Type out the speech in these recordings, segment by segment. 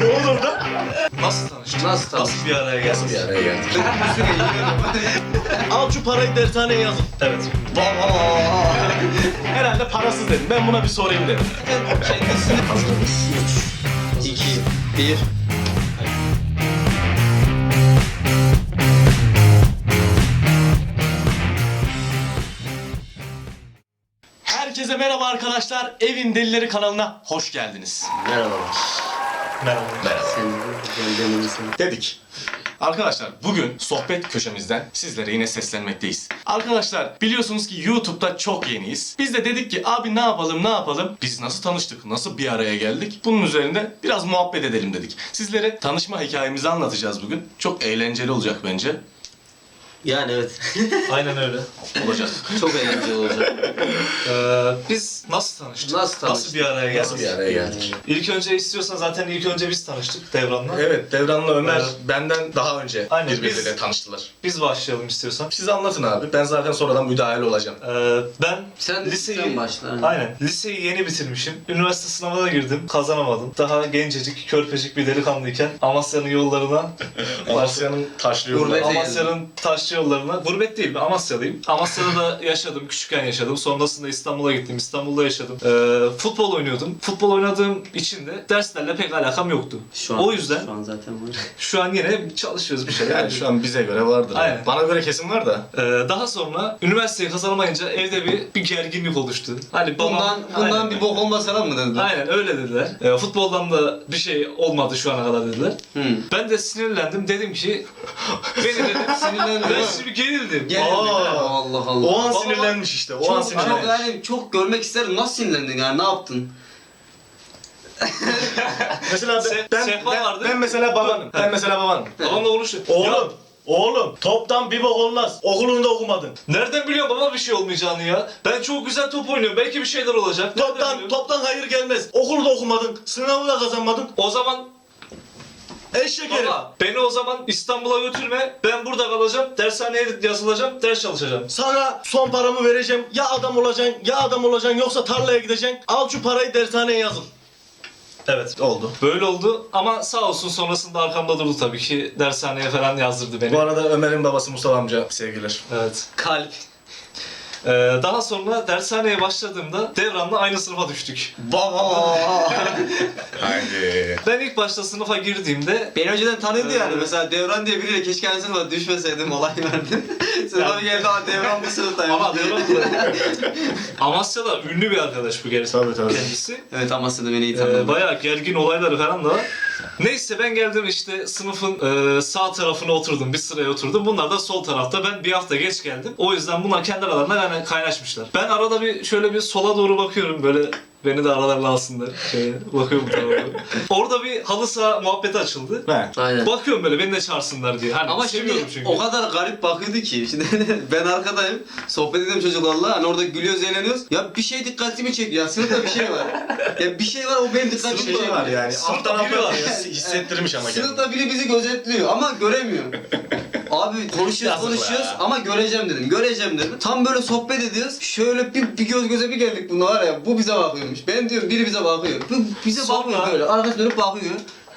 ne oldu orada? Nasıl tanıştık? Nasıl tanıştık? Nasıl bir araya geldik? Nasıl bir araya geldik? Al şu parayı dershaneye yazın. Evet. Herhalde parasız dedim. Ben buna bir sorayım dedim. Kendisini... 2, 1... merhaba arkadaşlar. Evin Delileri kanalına hoş geldiniz. Merhabalar. Merhaba. Sen geldiğin misin? Dedik. Arkadaşlar bugün sohbet köşemizden sizlere yine seslenmekteyiz. Arkadaşlar biliyorsunuz ki YouTube'da çok yeniyiz. Biz de dedik ki abi ne yapalım ne yapalım? Biz nasıl tanıştık? Nasıl bir araya geldik? Bunun üzerinde biraz muhabbet edelim dedik. Sizlere tanışma hikayemizi anlatacağız bugün. Çok eğlenceli olacak bence. Yani evet. Aynen öyle. Olacak. Çok eğlenceli olacak. Ee, biz nasıl tanıştık? Nasıl tanıştık? bir araya geldik? Nasıl bir araya geldik? İlk önce istiyorsan zaten ilk önce biz tanıştık Devran'la. Evet Devran'la Ömer Evet. benden daha önce Aynen, birbirleriyle biz- tanıştılar. Biz başlayalım istiyorsan. Siz anlatın abi. Ben zaten sonradan müdahale olacağım. Ee, ben Sen, liseyi... sen başla. aynen. Liseyi yeni bitirmişim. Üniversite sınavına girdim. Kazanamadım. Daha gencecik, körpecik bir delikanlıyken Amasya'nın yollarına Amasya'nın taşlı yolları. Gurbet- Amasya'nın taşlı yollarına. Gurbet değil ben Amasyalıyım. Amasya'da da yaşadım. Küçükken yaşadım. Sonrasında İstanbul'a gittim. İstanbul'da yaşadım. Ee, futbol oynuyordum. Futbol oynadığım için de derslerle pek alakam yoktu. Şu an, o yüzden Şu an zaten var. şu an yine çalışıyoruz bir şeyler. Yani şu an bize göre vardır. Aynen. Bana göre kesin var da. Ee, daha sonra üniversiteyi kazanamayınca evde bir, bir gerginlik oluştu. Hani babam, Bundan, bundan Aynen. bir bok olmaz falan mı dediler? Aynen öyle dediler. Ee, futboldan da bir şey olmadı şu ana kadar dediler. Hı. Ben de sinirlendim. Dedim ki beni dedim Sinirlendim. Ben şimdi gerildim. Aa. Allah Allah. O an Baba- sinirlenmiş işte. O an çok, çok sinirlenmiş. yani çok görmek isterim. Nasıl sinirlendin yani? Ne yaptın? Mesela ben, Se- ben, ben, vardı. ben mesela babanım. Ben mesela babanım. Babamla konuştu. Oğlum. Ya, Oğlum toptan bir bok olmaz. Okulunda okumadın. nereden biliyor baba bir şey olmayacağını ya? Ben çok güzel top oynuyorum. Belki bir şeyler olacak. Nereden Toptan biliyorum? toptan hayır gelmez. Okulda okumadın. Sınavı da kazanmadın. O zaman Eşek herif. baba beni o zaman İstanbul'a götürme. Ben burada kalacağım. Dershaneye yazılacağım. Ders çalışacağım. Sana son paramı vereceğim. Ya adam olacaksın ya adam olacaksın yoksa tarlaya gideceksin. Al şu parayı dershaneye yazıl. Evet. Oldu. Böyle oldu ama sağ olsun sonrasında arkamda durdu tabii ki. Dershaneye falan yazdırdı beni. Bu arada Ömer'in babası Mustafa amca sevgiler. Evet. Kalp. Ee, daha sonra dershaneye başladığımda Devran'la aynı sınıfa düştük. Baba. Haydi. Ben ilk başta sınıfa girdiğimde Beni önceden tanıyordu yani. Ee, Mesela Devran diye biriyle keşke aynı sınıfa düşmeseydim olay verdi. Sınıfa bir geldi ama Devran bu sınıftaymış. ama Devran Amasya'da ünlü bir arkadaş bu gerisi Tabii, tabii. kendisi. Evet Amasya'da beni iyi Ee, tanıdı. bayağı gergin olayları falan da var. Neyse ben geldim işte sınıfın e, sağ tarafına oturdum, bir sıraya oturdum. Bunlar da sol tarafta. Ben bir hafta geç geldim. O yüzden bunlar kendi aralarında yani kaynaşmışlar. Ben arada bir şöyle bir sola doğru bakıyorum böyle beni de aralarına alsınlar. Şöyle bakıyorum bu tarafa. Orada bir halı saha muhabbeti açıldı. He. Aynen. Bakıyorum böyle beni de çağırsınlar diye. Hani Ama seviyorum şimdi çünkü. o kadar garip bakıyordu ki. Şimdi ben arkadayım. Sohbet ediyorum çocuklarla. Hani orada gülüyoruz, eğleniyoruz. Ya bir şey dikkatimi çekiyor. Ya sınıfta bir şey var. ya bir şey var o benim dikkatimi Bir şey var yani. Sınıfta Alttan biri var. his- hissettirmiş ama kendini. Sınıfta biri bizi gözetliyor ama göremiyor. Abi konuşuyoruz konuşuyoruz ya. ama göreceğim dedim. Göreceğim dedim. Tam böyle sohbet ediyoruz. Şöyle bir, bir göz göze bir geldik buna var ya. Bu bize bakıyormuş. Ben diyorum biri bize bakıyor. Bu bize Sonra- bakıyor böyle. Arkadaş dönüp bakıyor.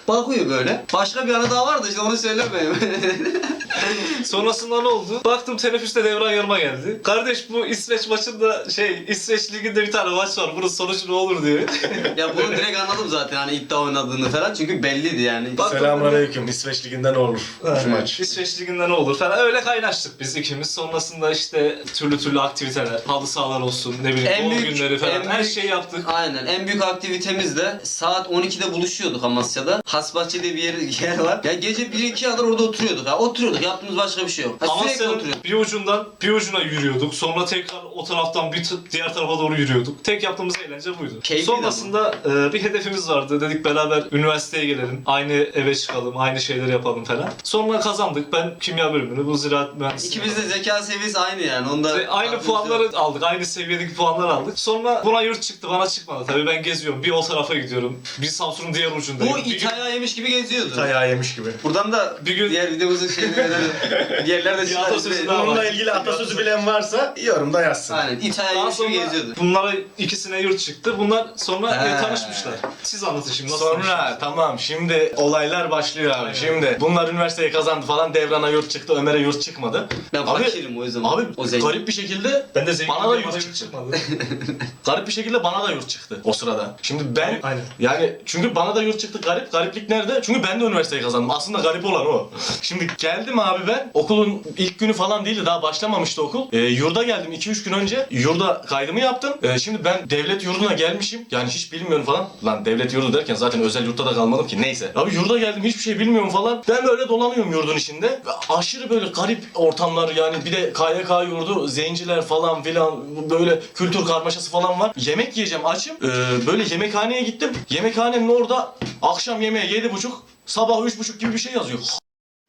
Bakıyor böyle. Başka bir ana daha vardı işte onu söylemeyeyim. Sonrasında ne oldu? Baktım teneffüste Devran yanıma geldi. Kardeş bu İsveç maçında şey İsveç liginde bir tane maç var. Bunun sonucu ne olur diyor. ya bunu direkt anladım zaten hani iddia oynadığını falan çünkü belliydi yani. Baktım Selamünaleyküm. İsveç liginden ne olur şu maç. İsveç liginde ne olur falan öyle kaynaştık biz ikimiz. Sonrasında işte türlü türlü aktiviteler, halı sahalar olsun, ne bileyim En doğum büyük- günleri falan en her büyük- şeyi yaptık. Aynen. En büyük aktivitemiz de saat 12'de buluşuyorduk Amasya'da. Hasbahçe diye bir yer, yer var. Ya gece 1-2'ye kadar orada oturuyorduk. Ha. Oturuyorduk. Yaptığımız başka bir şey yok. Ha, sürekli Amasya'nın oturuyorduk. bir ucundan bir ucuna yürüyorduk. Sonra tekrar o taraftan bir t- diğer tarafa doğru yürüyorduk. Tek yaptığımız eğlence buydu. Keyifliydi Sonrasında e, bir hedefimiz vardı. Dedik beraber üniversiteye gelelim. Aynı eve çıkalım. Aynı şeyleri yapalım falan. Sonra kazandık. Ben kimya bölümünü, bu ziraat mühendisliği. İkimiz de zeka seviyesi aynı yani. Onda Ve aynı puanları aldık. Aynı seviyedeki puanları aldık. Sonra buna yurt çıktı. Bana çıkmadı. Tabii ben geziyorum. Bir o tarafa gidiyorum. Bir Samsun'un diğer ucundayım. Bu bir, gün, İtalya yemiş gibi geziyordu. Ayağı yemiş gibi. Buradan da Bir gün- diğer videomuzun şeyini ederim. Diğerler de atasözü daha var. Bununla ilgili atasözü bilen varsa yorumda yazsın. Aynen İtalya Daha gibi sonra geziyordu. bunlara ikisine yurt çıktı. Bunlar sonra He. e, tanışmışlar. Siz anlatın şimdi nasıl Sonra tamam şimdi olaylar başlıyor abi. Aynen. Şimdi bunlar üniversiteyi kazandı falan. Devran'a yurt çıktı, Ömer'e yurt çıkmadı. Ben Abi- fakirim o yüzden. Abi o zengin. garip bir şekilde Ben de zengin bana da yurt çıktı. çıkmadı. Garip bir şekilde bana da yurt çıktı o sırada. Şimdi ben Aynen. yani çünkü bana da yurt çıktı garip. Gariplik nerede? Çünkü ben de üniversiteyi kazandım. Aslında garip olan o. Şimdi geldim abi ben. Okulun ilk günü falan değildi. Daha başlamamıştı okul. Ee, yurda geldim 2-3 gün önce. Yurda kaydımı yaptım. Ee, şimdi ben devlet yurduna gelmişim. Yani hiç bilmiyorum falan. Lan devlet yurdu derken zaten özel yurtta da kalmadım ki. Neyse. Abi yurda geldim hiçbir şey bilmiyorum falan. Ben böyle dolanıyorum yurdun içinde. Ve aşırı böyle garip ortamlar yani bir de KYK yurdu, zenciler falan filan böyle kültür karmaşası falan var. Yemek yiyeceğim açım. Ee, böyle yemekhaneye gittim. Yemekhanenin orada akşam yemeği yedi buçuk, sabah üç buçuk gibi bir şey yazıyor.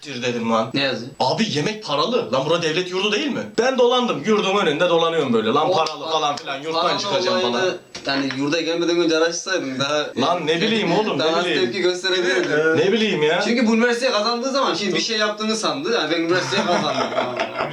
Dir dedim lan. Ne yazıyor? Abi yemek paralı. Lan bura devlet yurdu değil mi? Ben dolandım. Yurdun önünde dolanıyorum böyle. Lan O- paralı falan filan. Yurttan çıkacağım olayını, falan. Yani yurda gelmeden önce araştırsaydım daha... Lan ne bileyim oğlum, ne Daha az bileyim. tepki gösterebilirdim. Ne bileyim ya. Çünkü bu üniversiteye kazandığı zaman şimdi bir şey yaptığını sandı. Yani ben üniversiteye kazandım.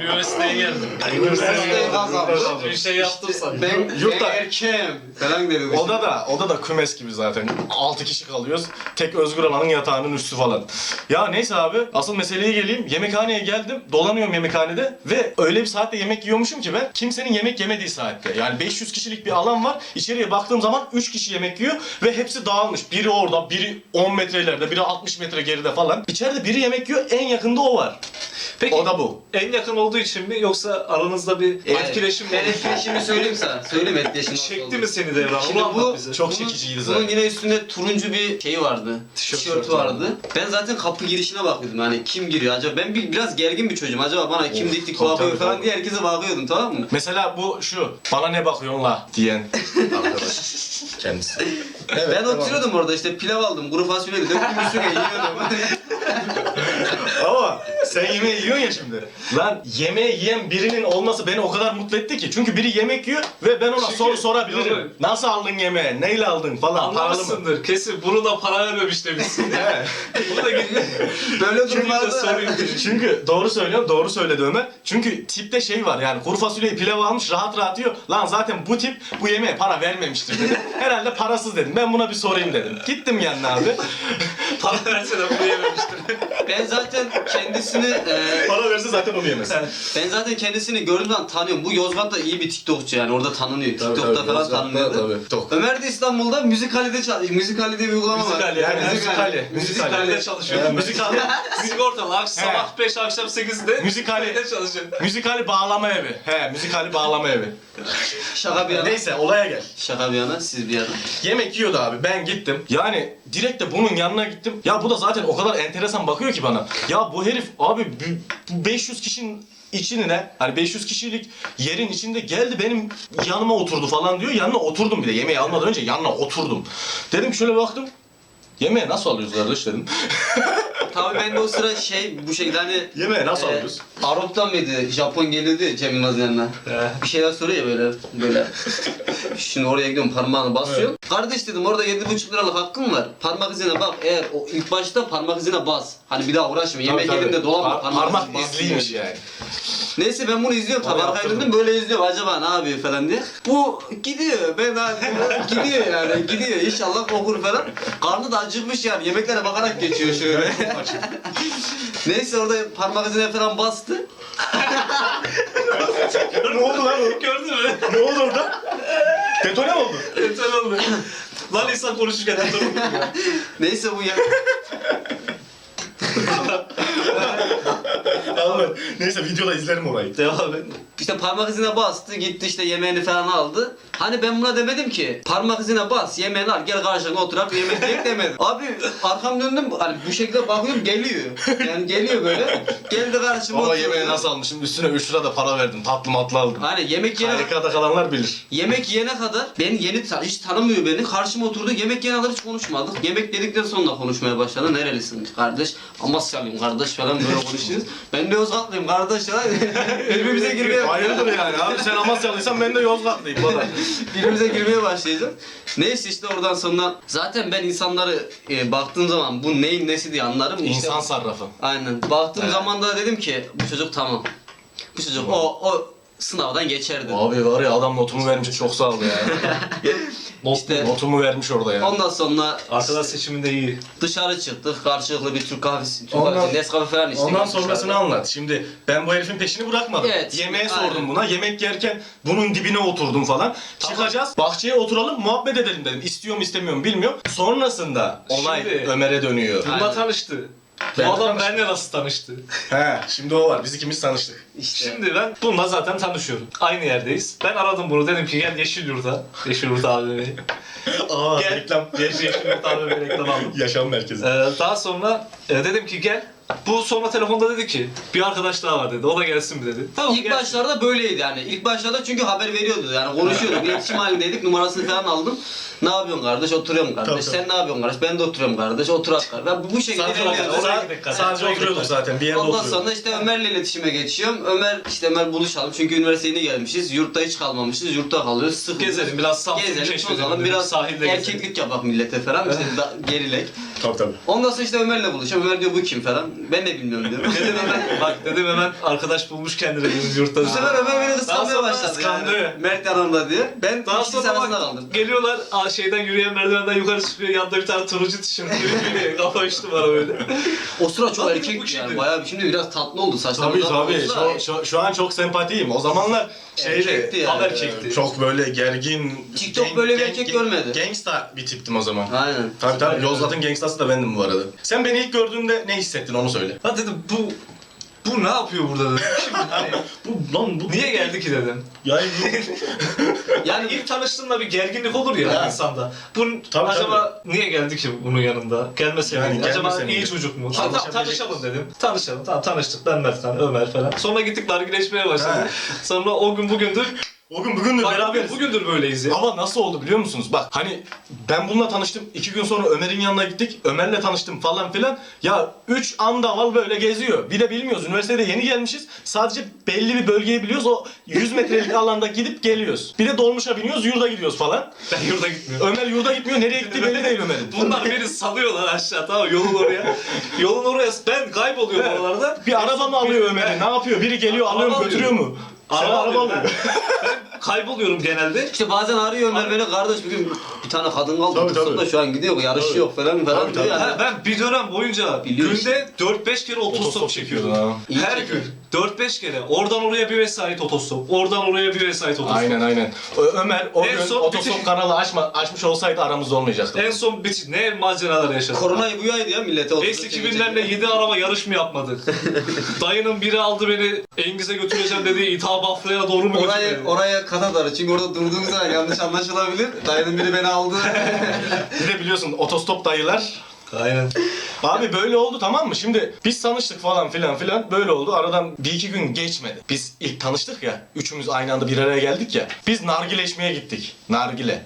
Üniversiteye geldim. Üniversiteye kazandım. Bir şey yaptım sanki. Ben, Yurtta- ben erkeğim falan dedi. Oda da, oda da kümes gibi zaten. 6 kişi kalıyoruz. Tek Özgür Alan'ın yatağının üstü falan. Ya neyse abi, asıl meseleye geleyim. Yemekhaneye geldim, dolanıyorum yemekhanede ve öyle bir saatte yemek yiyormuşum ki ben kimsenin yemek yemediği saatte. Yani 500 kişilik bir alan var. İçeriye baktığım zaman 3 kişi yemek yiyor ve hepsi dağılmış. Biri orada, biri 10 metre ileride, biri 60 metre geride falan. İçeride biri yemek yiyor, en yakında o var. Peki O da bu. en yakın olduğu için mi yoksa aranızda bir etkileşim mi Ben oldu? etkileşimi söyleyeyim sana. Söyleyeyim etkileşimi nasıl Çekti oldu. mi seni devran? Şimdi anlat bu bize. Çok bunun- çekiciydi Bunun zaten. yine üstünde turuncu bir şeyi vardı. Tişört Tişörtü vardı. vardı. Ben zaten kapı girişine bakıyordum. Hani kim giriyor acaba? Ben bir, biraz gergin bir çocuğum. Acaba bana kim tabii, bakıyor falan diye herkese bakıyordum tamam mı? Mesela bu şu, bana ne bakıyorsun la diyen arkadaş kendisi. Evet, ben oturuyordum orada işte pilav aldım, kuru fasulyeydi, döktüm üstüne yiyordum. Sen yemeği yiyorsun ya şimdi. Lan yemeği yiyen birinin olması beni o kadar mutlu etti ki. Çünkü biri yemek yiyor ve ben ona Çünkü- soru sorabilirim. Doğru. Nasıl aldın yemeği? Neyle aldın falan. Paralı mı? Anlamışsındır. Kesin bunu da para vermemiş demişsin. He. bunu da gidip Böyle durumlarda sorayım. Çünkü doğru söylüyorum, doğru söyledi Ömer. Çünkü tipte şey var yani kuru fasulyeyi pilav almış rahat rahat yiyor. Lan zaten bu tip bu yemeğe para vermemiştir dedi. Herhalde parasız dedim. Ben buna bir sorayım dedim. Gittim yanına abi. para verse de bunu yememiştir. ben zaten kendisini e, para verse zaten onu yemez. ben zaten kendisini gördüğüm zaman tanıyorum. Bu Yozgat'ta iyi bir TikTokçu yani orada tanınıyor. Tabii, TikTok'ta tabii, falan tanınıyordu. tabii. Tok. Ömer de İstanbul'da müzikalide çalışıyor. Müzikalide bir uygulama var. Müzikali, yani Müzikali. müzikali. Müzikalde çalışıyor. Evet, müzikali. Müzik akşam He. sabah 5 akşam 8'de Müzikali. müzikalde çalışıyor. Müzikali bağlama evi. He, müzikali bağlama evi. Şaka bir yana. Neyse olaya gel. Şaka bir yana, siz bir yana. Yemek yiyordu abi. Ben gittim. Yani direkt de bunun yanına gittim. Ya bu da zaten o kadar enteresan bakıyor ki bana. Ya bu herif abi bu- bu 500 kişinin içine hani 500 kişilik yerin içinde geldi benim yanıma oturdu falan diyor. Yanına oturdum bir de yemeği almadan önce yanına oturdum. Dedim şöyle baktım. Yemeği nasıl alıyoruz kardeş dedim. Tabii ben de o sıra şey bu şekilde hani Yemeği nasıl e, alıyoruz? Arap'tan mıydı? Japon geliyordu ya Cem Yılmaz'ın yanına. Bir şeyler soruyor ya böyle böyle. Şimdi oraya gidiyorum parmağını basıyor. Kardeş dedim orada 7,5 liralık hakkım var. Parmak izine bak eğer o ilk başta parmak izine bas. Hani bir daha uğraşma. Yemek tabii. elimde dolanma. Par- parmak, izliymiş yani. Neyse ben bunu izliyorum Oraya arkaya döndüm böyle izliyorum acaba ne yapıyor falan diye. Bu gidiyor ben abi gidiyor yani gidiyor inşallah okur falan. Karnı da acıkmış yani yemeklere bakarak geçiyor şöyle. Neyse orada parmak izine falan bastı. ne oldu lan o? Gördün mü? Ne oldu orada? Detone mi oldu? Yeter oldu. Lan insan konuşurken yeter oldu. Neyse bu ya. Anladım. Neyse videoda izlerim orayı. Devam et. İşte parmak izine bastı gitti işte yemeğini falan aldı. Hani ben buna demedim ki parmak izine bas yemeğini al gel karşına oturak yemek yiyek demedim. Abi arkam döndüm hani bu şekilde bakıyorum geliyor. Yani geliyor böyle. Geldi karşıma Ama oturdu. yemeği nasıl almışım? Üstüne 3 lira da para verdim. Tatlı matlı aldım. Hani yemek yene KYK'da kalanlar bilir. Yemek yene kadar beni yeni ta- hiç tanımıyor beni. Karşıma oturdu. Yemek yene kadar hiç konuşmadık. Yemek dedikten sonra konuşmaya başladı. Nerelisin kardeş? Amasyalıyım kardeş falan böyle konuşuyor. Başlıyoruz. Ben de Yozgatlıyım kardeş ya. Birbirimize girmeye Hayırdır yani abi sen Amasyalıysan ben de Yozgatlıyım bana. birbirimize girmeye başlayacağız. Neyse işte oradan sonra zaten ben insanları e, baktığım zaman bu neyin nesi diye anlarım. İşte- İnsan sarrafı. Aynen. Baktığım Evet. zaman da dedim ki bu çocuk tamam. Bu çocuk o o sınavdan geçer dedim. Abi var ya adam notumu vermiş çok sağ ol ya. İşte Notumu vermiş orada ya. ondan sonra Arkadaş seçiminde iyi. dışarı çıktık. Karşılıklı bir Türk kahvesi, Türk Ondan- kahvesi, Nescafe falan içtik. Ondan dışarıda. sonrasını anlat. Şimdi ben bu herifin peşini bırakmadım. Evet, Yemeğe aynen. sordum buna. Yemek yerken bunun dibine oturdum falan. Çıkacağız. Bahçeye oturalım muhabbet edelim dedim. İstiyor mu istemiyor mu bilmiyorum. Sonrasında olay Şimdi- Ömer'e dönüyor. Bununla Aynen. tanıştı. Ben Bu adam tanıştım. benimle nasıl tanıştı? He şimdi o var. Biz ikimiz tanıştık. İşte. Şimdi ben bununla zaten tanışıyorum. Aynı yerdeyiz. Ben aradım bunu dedim ki gel Yeşilyurt'a. Yeşilyurt AVM'ye. Aa Gel. reklam. Yeşilyurt AVM'ye reklam aldım. Yaşam merkezi. Ee, daha sonra e, dedim ki gel. Bu sonra telefonda dedi ki bir arkadaş daha var dedi. O da gelsin mi dedi. Tamam İlk gelsin. başlarda böyleydi yani. İlk başlarda çünkü haber veriyordu yani konuşuyorduk. İletişim halindeydik. Numarasını falan aldım. Ne yapıyorsun kardeş? Oturuyorum kardeş. Tabii, tabii. Sen ne yapıyorsun kardeş? Ben de oturuyorum kardeş. Oturak kardeş. Ben bu- şekilde Sadece, oturuyorduk. Kardeşim, sadece oraya oturuyorduk zaten. Bir yerde Ondan oturuyorduk. sonra işte Ömer'le iletişime geçiyorum. Ömer işte Ömer buluşalım çünkü üniversiteye yeni gelmişiz. Yurtta hiç kalmamışız. Yurtta kalıyoruz. Sıkılıyoruz. Gezelim biraz Samsun'u Gezelim, keşfedelim. tozalım, dedim. biraz sahilde gezelim. erkeklik yapak millete falan. İşte da, gerilek. Tabii tabii. Ondan sonra işte Ömer'le buluşuyorum. Ömer diyor bu kim falan. Ben de bilmiyorum diyorum. Dedim hemen, bak dedim hemen arkadaş bulmuş kendine dedim yurtta. Bu sefer Ömer beni kıskanmaya sonra başladı. kıskandı. Yani. Mert yanımda diye. Ben Daha ikisi sonra arasında bak, kaldım. geliyorlar aa, şeyden yürüyen merdivenden yukarı çıkıyor yanında bir tane turuncu tişört gibi kafa içti bana böyle. O sıra çok Abi bu erkekti yani. kimdi? Bayağı bir şimdi biraz tatlı oldu saçlarım. Tabii tabii. Şu, şu, şu an çok sempatiyim. O zamanlar Erkekti şeydi. yani. Tam erkekti. Çok böyle gergin. TikTok böyle bir erkek görmedi. Gangsta bir tiptim o zaman. Aynen. Tabii tabii. Aynen. Yozgat'ın gangstası da bendim bu arada. Sen beni ilk gördüğünde ne hissettin onu söyle. Ha dedim bu bu ne yapıyor burada dedim. Şimdi hani, Bu lan bu niye geldi ki dedim. Yani Yani ilk tanıştığında bir gerginlik olur ya Ya. insanda. Bu Tabii, acaba niye geldi ki bunun yanında? Gelmese Yani miydi? Acaba gelmese miydi? iyi çocuk mu? Tamam, Tanışabilecek tanışalım dedim. Tanışalım. Tamam tanıştık. Ben Mertkan, Ömer falan. Sonra gittik nargileşmeye başladık. Sonra o gün bugündür o gün bugündür Bak, beraberiz. bugündür böyleyiz ya. Ama nasıl oldu biliyor musunuz? Bak hani ben bununla tanıştım. iki gün sonra Ömer'in yanına gittik. Ömer'le tanıştım falan filan. Ya üç andaval böyle geziyor. Bir de bilmiyoruz. Üniversitede yeni gelmişiz. Sadece belli bir bölgeyi biliyoruz. O 100 metrelik alanda gidip geliyoruz. Bir de dolmuşa biniyoruz. Yurda gidiyoruz falan. Ben yurda gitmiyorum. Ömer yurda gitmiyor. Nereye gitti belli değil Ömer'in. Bunlar beni salıyorlar aşağı tamam mı? yolun oraya. Yolun oraya ben kayboluyorum oralarda. Bir araba mı alıyor Ömer'i? Ne yapıyor? Biri geliyor alıyor mu götürüyor mu? Araba araba alıyor. alıyor. Ben kayboluyorum genelde. İşte bazen arıyor Ömer beni kardeş bugün bir tane kadın kaldı. Tabii, Tabii, da şu an gidiyor yarışıyor Tabii. falan falan Tabii, diyor tabii. yani. Ha, ben bir dönem boyunca Biliyor günde 4-5 kere otostop çekiyordum. ha. Her çekiyor. gün 4-5 kere. Oradan oraya bir vesait otostop. Oradan oraya bir vesait otostop. Aynen aynen. Ö- Ömer o En gün son otostop bitiş- kanalı açma, açmış olsaydı aramızda olmayacaktı. En son bitiş ne maceralar yaşadık. Koronayı bu yaydı ya millete. oturup Eski çekecek. 2000'lerle 7 araba yarış mı yapmadık? Dayının biri aldı beni Engiz'e götüreceğim dedi. İtha Bafra'ya doğru mu Oraya, götürdü? oraya kat atarız çünkü orada durduğumuz zaman yanlış anlaşılabilir. Dayının biri beni aldı. Bir de biliyorsun otostop dayılar Aynen. Abi böyle oldu tamam mı? Şimdi biz tanıştık falan filan filan böyle oldu. Aradan bir iki gün geçmedi. Biz ilk tanıştık ya. Üçümüz aynı anda bir araya geldik ya. Biz nargileşmeye gittik. Nargile.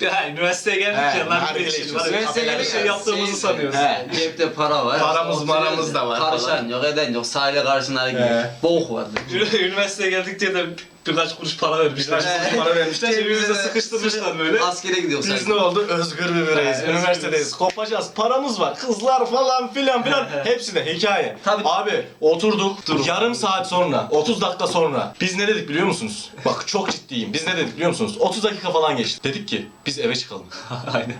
Ya üniversiteye geldik He, ya. Nargile şey içiyoruz. var. Üniversiteye geldik şey ya, yaptığımızı sanıyoruz. He, cepte para var. Paramız, maramız da var Karışan falan. yok, eden yok. Sahile karşına gibi. Bok vardı. Ü- Üniversiteye geldik diye de birkaç kuruş para vermişler. Birkaç kuruş para vermişler. Cebimize sıkıştırmışlar böyle. Askere gidiyor Biz ne oldu? Özgür bir bireyiz. Üniversitedeyiz. Kopacağız. Paramız var. Kızlar falan filan filan. Hepsi de hikaye. Tabii. Abi oturduk. Dur. Yarım saat sonra, 30 dakika sonra biz ne dedik biliyor musunuz? Bak çok ciddiyim. Biz ne dedik biliyor musunuz? 30 dakika falan geçti. Dedik ki biz eve çıkalım. Aynen.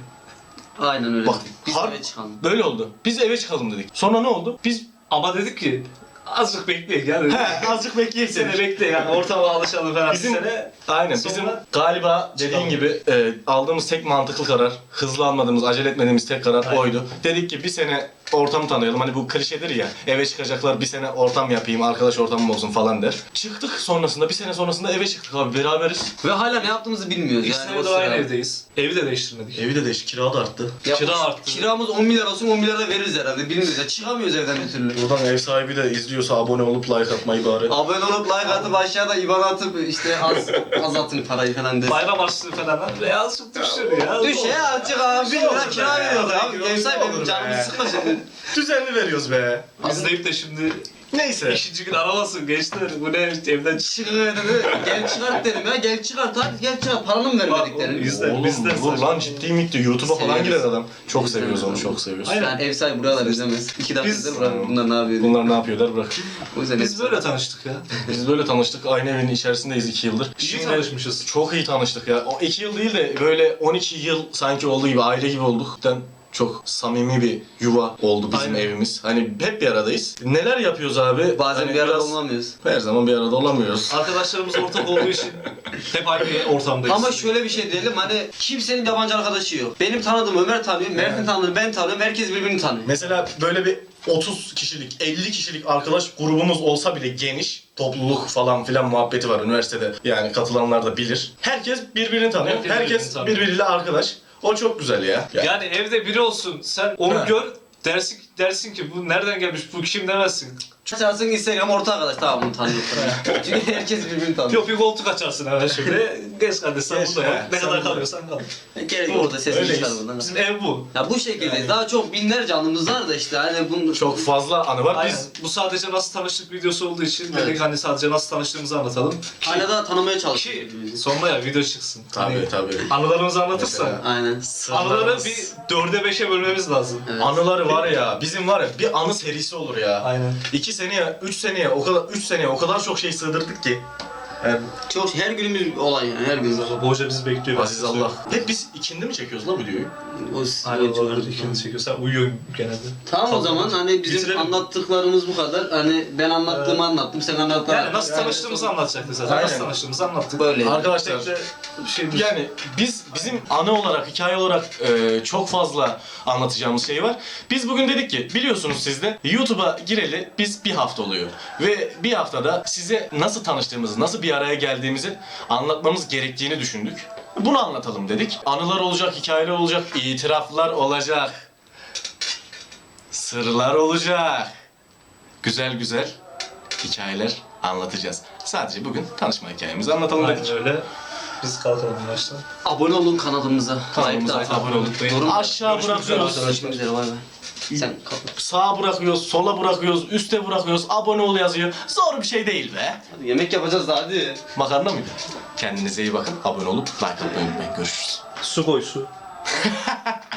Aynen öyle. Bak Biz har- eve çıkalım. Böyle oldu. Biz eve çıkalım dedik. Sonra ne oldu? Biz Ama dedik ki azıcık bekleyin ya. dedik. he, azıcık Bir bekleyek sene bekle yani ortama alışalım falan Bizim- bir sene. Aynen. Sonra Bizim galiba dediğin gibi e, aldığımız tek mantıklı karar, hızlı almadığımız, acele etmediğimiz tek karar Aynen. oydu. Dedik ki bir sene ortam tanıyalım. Hani bu klişedir ya. Eve çıkacaklar bir sene ortam yapayım, arkadaş ortamım olsun falan der. Çıktık sonrasında, bir sene sonrasında eve çıktık abi beraberiz. Ve hala ne yaptığımızı bilmiyoruz İlk yani. sene o de aynı evdeyiz. Evi de değiştirmedik. Evi de değişti, kira da arttı. Ya Kira arttı. Kiramız 10 milyar olsun 10 milyar da veririz herhalde. Bilmiyoruz ya. Çıkamıyoruz evden bir türlü. Buradan ev sahibi de izliyorsa abone olup like atmayı bari. Abone olup like atıp aşağıda IBAN atıp işte az, az atın parayı falan de. Bayram harçlığı falan lan. Ya azıcık düşür ya. Düş ya azıcık abi. 1 Ne olur lira kira ne abi. Ev sahibi canımı sıkma şimdi. Düzenli veriyoruz be. Biz deyip de şimdi Neyse. İkinci gün aramasın gençler. Bu ne evden çık. Çıkar dedi. Gel çıkart dedim ya. Gel çıkart hadi gel çıkart. Paranı mı vermedik dedim. yüzde- Oğlum bizden dur saçma. lan ciddi mitti. YouTube'a falan Seviyoruz. girer adam. Çok seviyoruz onu çok seviyoruz. Aynen. Yani ev sahibi buralar izlemez. İki Biz- dakikadır bura- bunlar ne yapıyor? Bunlar ne yapıyorlar bırak. O yüzden Biz böyle tanıştık ya. Biz böyle tanıştık. Aynı evin içerisindeyiz iki yıldır. İyi tanışmışız. Çok iyi tanıştık ya. O iki yıl değil de böyle 12 yıl sanki olduğu gibi aile gibi olduk. Ben çok samimi bir yuva oldu bizim Aynen. evimiz. Hani hep bir aradayız. Neler yapıyoruz abi? Bazen Hani bir arada biraz- olamıyoruz. Her zaman bir arada olamıyoruz. Arkadaşlarımız ortak olduğu için hep aynı ortamdayız. Ama şöyle bir şey diyelim hani kimsenin yabancı arkadaşı yok. Benim tanıdığım Ömer tanıyor, Mert'in tanıdığını ben tanıyorum, herkes birbirini tanıyor. Mesela böyle bir 30 kişilik, 50 kişilik arkadaş grubumuz olsa bile geniş topluluk falan filan muhabbeti var üniversitede. Yani katılanlar da bilir. Herkes birbirini tanıyor. Herkes Herkes, birbirini tanıyor. birbiriyle arkadaş. O çok güzel ya. Ya- Yani evde biri olsun, sen onu Ha. gör, dersin, dersin ki bu nereden gelmiş, bu kim demezsin. Açarsın Instagram orta arkadaş tamam bunu tanıyor. Çünkü herkes birbirini tanıyor. Yok bir koltuk açarsın hemen şöyle. Geç kardeş sen Geç, burada he, yap. Ne sen kadar burada. kalıyorsan kal. Gerek orada sesini Öyleyiz. çıkar buradan. Bizim ev bu. Ya bu şekilde Yani. daha çok binlerce anımız var da işte hani bunu Çok fazla anı var. Aynen. Biz Bu sadece nasıl tanıştık videosu olduğu için Evet. dedik hani sadece nasıl tanıştığımızı anlatalım. Ki, hala daha tanımaya çalışıyoruz. ki birbirimizi. sonunda ya video çıksın. tabii Hani tabii. Anılarımızı anlatırsak. Mesela. Aynen. Anıları bir dörde beşe bölmemiz lazım. Evet. Anıları var ya, bizim var ya bir anı serisi olur ya. Aynen. İki seneye, üç seneye, o kadar, üç seneye o kadar çok şey sığdırdık ki. Yani Çok her günümüz olay yani her gün. Bu hoca bizi bekliyor. ben Aziz size Allah. Hep biz ikindi mi çekiyoruz la videoyu? O Aynen olabilir. İkini çekiyor. Sen uyuyorsun genelde. Tamam o zaman hani bizim Bitirelim. anlattıklarımız bu kadar. Hani ben anlattığımı anlattım, sen anlattığını Yani nasıl Yani tanıştığımızı anlatacaktık zaten. Aynen. Nasıl tanıştığımızı anlattık. Böyle. Arkadaşlar de bir şey yani biz bizim anı olarak, hikaye olarak e, çok fazla anlatacağımız şey var. Biz bugün dedik ki biliyorsunuz siz de YouTube'a gireli biz bir hafta oluyor. Ve bir haftada size nasıl tanıştığımızı, nasıl bir araya geldiğimizi anlatmamız gerektiğini düşündük. Bunu anlatalım dedik. Anılar olacak, hikayeler olacak, itiraflar olacak. Sırlar olacak. Güzel güzel hikayeler anlatacağız. Sadece bugün tanışma hikayemizi anlatalım dedik. Aynen öyle. Biz kalkalım baştan. Abone olun kanalımıza. Kanalımıza Like de atın. abone olun. Yorum- Aşağı Görüşmek üzere bırakıyoruz. Görüşmek üzere bay bay. Sen kapat. Sağa bırakıyoruz, sola bırakıyoruz, üste bırakıyoruz, abone ol yazıyor. Zor bir şey değil be. Hadi yemek yapacağız da hadi. Makarna mıydı? Kendinize iyi bakın, abone olup like atmayı unutmayın. Görüşürüz. Su koy su.